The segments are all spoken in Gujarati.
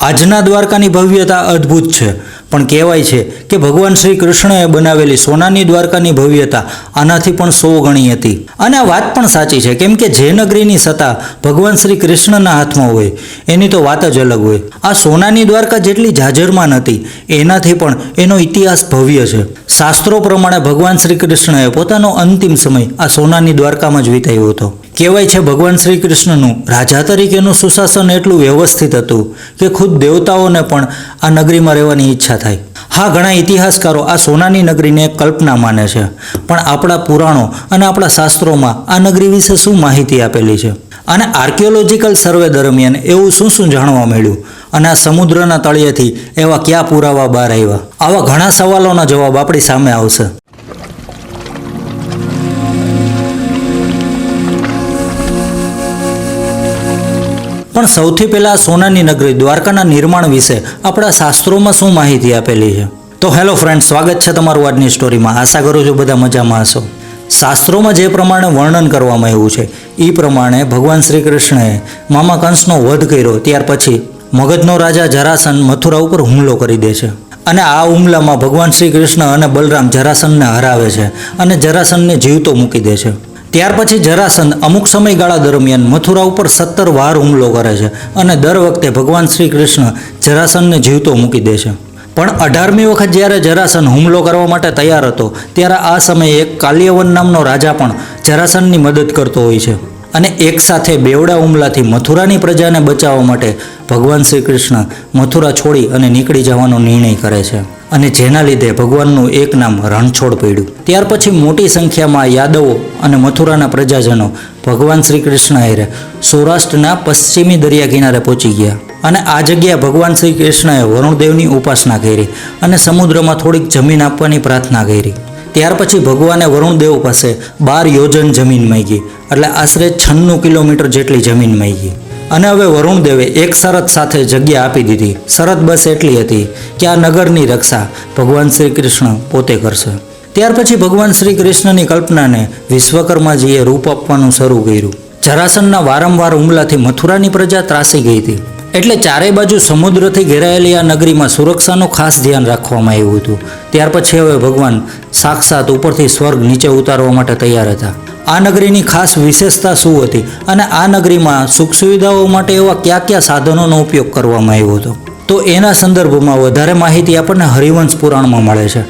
આજના દ્વારકાની ભવ્યતા અદ્ભુત છે. પણ કહેવાય છે કે ભગવાન શ્રી કૃષ્ણએ બનાવેલી સોનાની દ્વારકાની ભવ્યતા આનાથી પણ સો ગણી હતી. અને આ વાત પણ સાચી છે, કેમ કે જે નગરીની સત્તા ભગવાન શ્રી કૃષ્ણના હાથમાં હોય, એની તો વાત જ અલગ હોય. આ સોનાની દ્વારકા જેટલી જાજરમાન હતી એનાથી પણ એનો ઇતિહાસ ભવ્ય છે. શાસ્ત્રો પ્રમાણે ભગવાન શ્રી કૃષ્ણએ પોતાનો અંતિમ સમય આ સોનાની દ્વારકામાં જ વિતાવ્યો હતો. કહેવાય છે ભગવાન શ્રી કૃષ્ણનું રાજા તરીકેનું સુશાસન એટલું વ્યવસ્થિત હતું કે ખુદ દેવતાઓને પણ આ નગરીમાં રહેવાની ઈચ્છા થાય. હા, ઘણા ઇતિહાસકારો આ સોનાની નગરીને કલ્પના માને છે. પણ આપણા પુરાણો અને આપણા શાસ્ત્રોમાં આ નગરી વિશે શું માહિતી આપેલી છે? અને આર્કિયોલોજીકલ સર્વે દરમિયાન એવું શું શું જાણવા મળ્યું? અને આ સમુદ્રના તળિયેથી એવા કયા પુરાવા બહાર આવ્યા? આવા ઘણા સવાલોના જવાબ આપણી સામે આવશે. પણ સૌથી પહેલા સોનાની નગરી દ્વારકાના નિર્માણ વિશે આપણા શાસ્ત્રોમાં શું માહિતી આપેલી છે? તો હેલો ફ્રેન્ડ સ્વાગત છે તમારું આજની સ્ટોરીમાં. આશા કરું છું બધા મજામાં હશો. શાસ્ત્રોમાં જે પ્રમાણે વર્ણન કરવામાં આવ્યું છે, એ પ્રમાણે ભગવાન શ્રી કૃષ્ણએ મામા કંસનો વધ કર્યો, ત્યાર પછી મગધનો રાજા જરાસન મથુરા ઉપર હુમલો કરી દે છે. અને આ હુમલામાં ભગવાન શ્રી કૃષ્ણ અને બલરામ જરાસનને હરાવે છે અને જરાસનને જીવતો મૂકી દે છે. ત્યાર પછી જરાસંધ અમુક સમયગાળા દરમિયાન મથુરા ઉપર સત્તર વાર હુમલો કરે છે અને દર વખતે ભગવાન શ્રી કૃષ્ણ જરાસંધને જીવતો મૂકી દે છે. પણ અઢારમી વખત જ્યારે જરાસંધ હુમલો કરવા માટે તૈયાર હતો, ત્યારે આ સમયે એક કાલ્યવન નામનો રાજા પણ જરાસંધની મદદ કરતો હોય છે. અને એક સાથે બેવડા હુમલાથી મથુરાની પ્રજાને બચાવવા માટે ભગવાન શ્રી કૃષ્ણ મથુરા છોડી અને નીકળી જવાનો નિર્ણય કરે છે. અને જેના લીધે ભગવાનનું એક નામ રણછોડ પડ્યું. ત્યાર પછી મોટી સંખ્યામાં યાદવો અને મથુરાના પ્રજાજનો ભગવાન શ્રી કૃષ્ણ હેરે સૌરાષ્ટ્રના પશ્ચિમી દરિયા કિનારે પહોંચી ગયા. અને આ જગ્યાએ ભગવાન શ્રી કૃષ્ણએ વરુણદેવની ઉપાસના કરી અને સમુદ્રમાં થોડીક જમીન આપવાની પ્રાર્થના કરી. ત્યાર પછી ભગવાને વરુણદેવ પાસે બાર યોજન જમીન માંગી. એટલે આશરે છન્નું કિલોમીટર જેટલી જમીન માંગી. અને હવે વરુણદેવે એક શરત સાથે જગ્યા આપી દીધી. શરત બસ એટલી હતી કે આ નગરની રક્ષા ભગવાન શ્રી કૃષ્ણ પોતે કરશે. ત્યાર પછી ભગવાન શ્રી કૃષ્ણની કલ્પનાને વિશ્વકર્માજીએ રૂપ આપવાનું શરૂ કર્યું. જરાસનના વારંવાર હુમલાથી મથુરાની પ્રજા ત્રાસી ગઈ હતી. એટલે ચારે બાજુ સમુદ્રથી ઘેરાયેલી આ નગરીમાં સુરક્ષાનું ખાસ ધ્યાન રાખવામાં આવ્યું હતું. ત્યાર પછી હવે ભગવાન સાક્ષાત ઉપરથી સ્વર્ગ નીચે ઉતારવા માટે તૈયાર હતા. આ નગરીની ખાસ વિશેષતા શું હતી અને આ નગરીમાં સુખ સુવિધાઓ માટે એવા કયા કયા સાધનોનો ઉપયોગ કરવામાં આવ્યો હતો? તો એના સંદર્ભમાં વધારે માહિતી આપણને હરિવંશ પુરાણમાં મળે છે.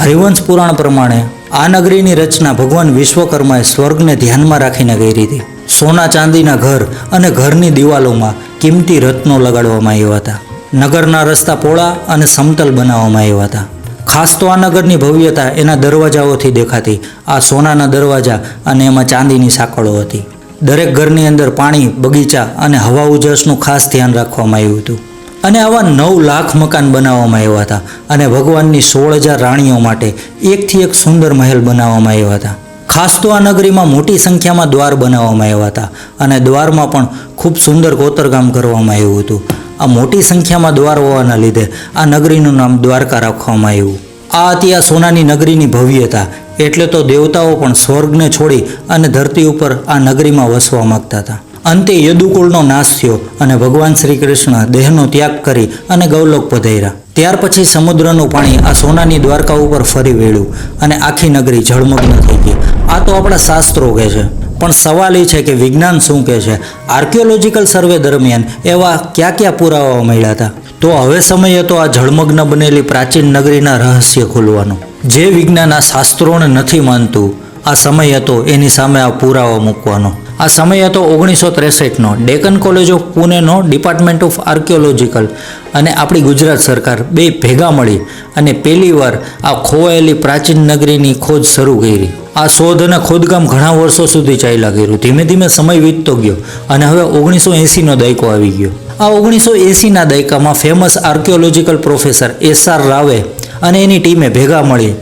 હરિવંશ પુરાણ પ્રમાણે આ નગરીની રચના ભગવાન વિશ્વકર્માએ સ્વર્ગને ધ્યાનમાં રાખીને કરી હતી. સોના ચાંદીના ઘર અને ઘરની દિવાલોમાં કિંમતી રત્નો લગાડવામાં આવ્યા હતા. નગરના રસ્તા પોળા અને સમતલ બનાવવામાં આવ્યા હતા. ખાસ તો આ નગરની ભવ્યતા એના દરવાજાઓથી દેખાતી. આ સોનાના દરવાજા અને એમાં ચાંદીની સાંકળો હતી. દરેક ઘરની અંદર પાણી, બગીચા અને હવા ઉજાસનું ખાસ ધ્યાન રાખવામાં આવ્યું હતું. અને આવા નવ લાખ મકાન બનાવવામાં આવ્યા હતા અને ભગવાનની સોળ હજાર રાણીઓ માટે એકથી એક સુંદર મહેલ બનાવવામાં આવ્યા હતા. ખાસ તો આ નગરીમાં મોટી સંખ્યામાં દ્વાર બનાવવામાં આવ્યા હતા અને દ્વારમાં પણ ખૂબ સુંદર કોતરકામ કરવામાં આવ્યું હતું. આ મોટી સંખ્યામાં દ્વાર હોવાના લીધે આ નગરીનું નામ દ્વારકા રાખવામાં આવ્યું. આ હતી આ સોનાની નગરીની ભવ્યતા, એટલે તો દેવતાઓ પણ સ્વર્ગને છોડી અને ધરતી ઉપર આ નગરીમાં વસવા માંગતા હતા. અંતે યદુકુળનો નાશ થયો અને ભગવાન શ્રી કૃષ્ણ દેહનો ત્યાગ કરી અને ગૌલોક પધાર્યા. ત્યાર પછી સમુદ્રનું પાણી આ સોનાની દ્વારકા ઉપર ફરી વેળ્યું અને આખી નગરી જળમગ્ન થઈ ગઈ. આ તો આપણા શાસ્ત્રો કહે છે. પણ સવાલ એ છે કે વિજ્ઞાન શું કહે છે? આર્કિયોલોજીકલ સર્વે દરમિયાન એવા કયા કયા પુરાવાઓ મળ્યા હતા? તો હવે સમય હતો આ જળમગ્ન બનેલી પ્રાચીન નગરીના રહસ્ય ખોલવાનો. જે વિજ્ઞાન આ શાસ્ત્રોને નથી માનતું, આ સમય હતો એની સામે આ પુરાવા મૂકવાનો. આ સમય હતો ઓગણીસો ત્રેસઠનો. ડેકન કોલેજ ઓફ પુણેનો ડિપાર્ટમેન્ટ ઓફ આર્કિયોલોજીકલ. અને આપણી ગુજરાત સરકાર બે ભેગા મળી અને પહેલીવાર આ ખોવાયેલી પ્રાચીન નગરીની ખોજ શરૂ કરી. આ શોધ અને ખોદકામ ઘણા વર્ષો સુધી ચાલ્યા કર્યું. ધીમે ધીમે સમય વીતતો ગયો અને હવે ઓગણીસો એંસીનો દાયકો આવી ગયો. આ ઓગણીસો એંસીના દાયકામાં famous archaeological professor S R રાવે અને એની ટીમે ભેગા મળી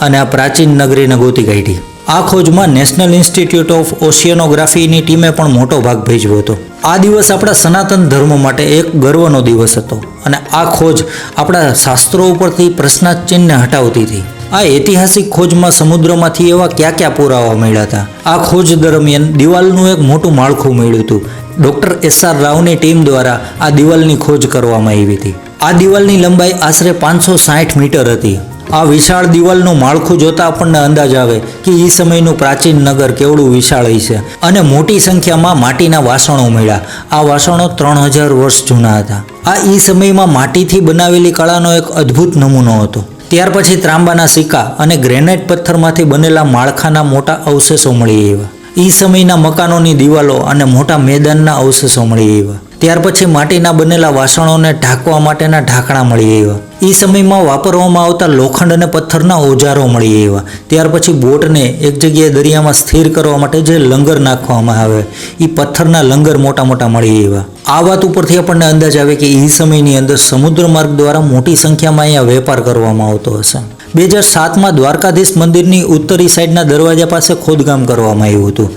અને આ પ્રાચીન નગરીને ગોતી કાઢી. આ ખોજમાં નેશનલ ઇન્સ્ટિટ્યૂટ ઓફ ઓશિયનોગ્રાફીની ટીમે પણ મોટો ભાગ ભજવ્યો હતો. આ દિવસ આપણા સનાતન ધર્મ માટે એક ગર્વનો દિવસ હતો અને આ ખોજ આપણા શાસ્ત્રો ઉપરથી પ્રશ્નાચિહ્ન હટાવતી હતી. આ ઐતિહાસિક ખોજમાં સમુદ્રમાંથી એવા કયા કયા પુરાવા મળ્યા હતા? આ ખોજ દરમિયાન દિવાલનું એક મોટું માળખું મળ્યું હતું. ડોક્ટર એસ આર રાવની ટીમ દ્વારા આ દિવાલની ખોજ કરવામાં આવી હતી. આ દિવાલની લંબાઈ આશરે પાંચસો સાઠ મીટર હતી. આ વિશાળ દિવાલનું માળખું જોતા આપણને અંદાજ આવે કે એ સમયનું પ્રાચીન નગર કેવડું વિશાળ હશે અને મોટી સંખ્યામાં માટીના વાસણો મળ્યા. આ વાસણો ત્રણ હજાર વર્ષ જૂના હતા. આ એ સમયમાં માટીથી બનાવેલી કળાનો એક અદ્ભુત નમૂનો હતો. ત્યાર પછી ત્રાંબાના સિક્કા અને ગ્રેનાઇટ પથ્થરમાંથી બનેલા માળખાના મોટા અવશેષો મળી આવ્યા. એ સમયના મકાનોની દિવાલો અને મોટા મેદાનના અવશેષો મળી આવ્યા. ત્યાર પછી માટીના બનેલા વાસણોને ઢાંકવા માટેના ઢાંકણા મળી આવ્યા. એ સમયમાં વાપરવામાં આવતા લોખંડ અને પથ્થરના ઓજારો મળી આવ્યા. ત્યાર પછી બોટને એક જગ્યાએ દરિયામાં સ્થિર કરવા માટે જે લંગર નાખવામાં આવે એ પથ્થરના લંગર મોટા મોટા મળી આવ્યા. આ વાત ઉપરથી આપણને અંદાજ આવે કે એ સમયની અંદર સમુદ્ર માર્ગ દ્વારા મોટી સંખ્યામાં અહીંયા વેપાર કરવામાં આવતો હશે. બે હજાર સાતમાં દ્વારકાધીશ મંદિરની ઉત્તરી સાઈડના દરવાજા પાસે ખોદકામ કરવામાં આવ્યું હતું.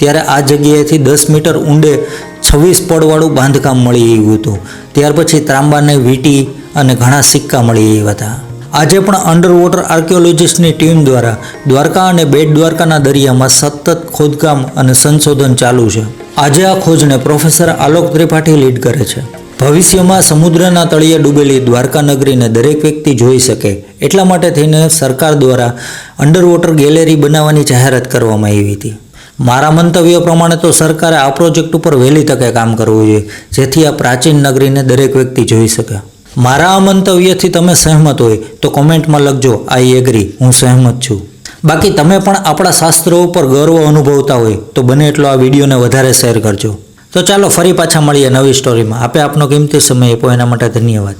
ત્યારે આ જગ્યાએથી દસ મીટર ઊંડે છવ્વીસ પડવાળું બાંધકામ મળી આવ્યું હતું. ત્યાર પછી ત્રાંબાને વીંટી અને ઘણા સિક્કા મળી આવ્યા હતા. આજે પણ અંડર વોટર આર્કિયોલોજિસ્ટની ટીમ દ્વારા દ્વારકા અને બેટ દ્વારકાના દરિયામાં સતત ખોદકામ અને સંશોધન ચાલુ છે. આજે આ ખોજને પ્રોફેસર આલોક ત્રિપાઠી લીડ કરે છે. ભવિષ્યમાં સમુદ્રના તળિયે ડૂબેલી દ્વારકા નગરીને દરેક વ્યક્તિ જોઈ શકે. એટલા માટે થઈને સરકાર દ્વારા અંડર વોટર ગેલેરી બનાવવાની જાહેરાત કરવામાં આવી હતી. મારા મંતવ્ય પ્રમાણે તો સરકારે આ પ્રોજેક્ટ ઉપર વહેલી તકે કામ કરવું જોઈએ, જેથી આ પ્રાચીન નગરીને દરેક વ્યક્તિ જોઈ શકે. મારા આ મંતવ્યથી તમે સહેમત હોય તો કોમેન્ટમાં લખજો આઈ એગ્રી હું સહેમત છું. બાકી તમે પણ આપણા શાસ્ત્રો ઉપર ગર્વ અનુભવતા હોય તો બને એટલો આ વિડીયોને વધારે શેર કરજો. તો ચાલો ફરી પાછા મળીએ નવી સ્ટોરીમાં આપે આપનો કિંમતી સમય આપ્યો, એના માટે ધન્યવાદ.